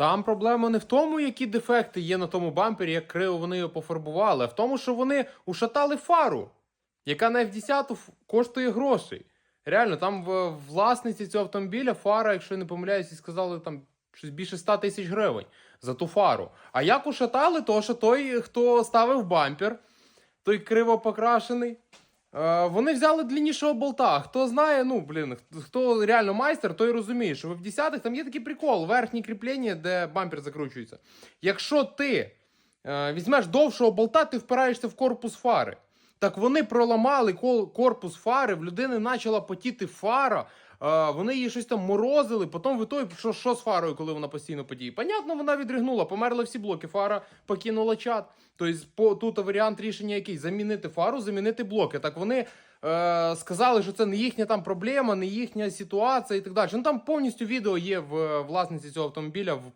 Там проблема не в тому, які дефекти є на тому бампері, як криво вони його пофарбували, а в тому, що вони ушатали фару, яка на F10 коштує грошей. Реально, там в власниці цього автомобіля фара, якщо я не помиляюсь, сказали там щось більше 100 тисяч гривень за ту фару. А як ушатали, то що той, хто ставив бампер, той криво покрашений. Е, вони взяли длиннішого болта. Хто знає, ну блін, хто реально майстер, той розуміє, що в F10 там є такий прикол, верхнє кріплення, де бампер закручується. Якщо ти е, візьмеш довшого болта, ти впираєшся в корпус фари. Так вони проламали корпус фари, в людини почала потіти фара, вони її щось там морозили, потім в ітогі, що, що з фарою, коли вона постійно потіє? Понятно, вона відригнула, померли всі блоки, фара покинула чат. Тобто, тут варіант рішення який? Замінити фару, замінити блоки. Так вони е, сказали, що це не їхня там проблема, не їхня ситуація і так далі. Ну там повністю відео є в е, власниці цього автомобіля в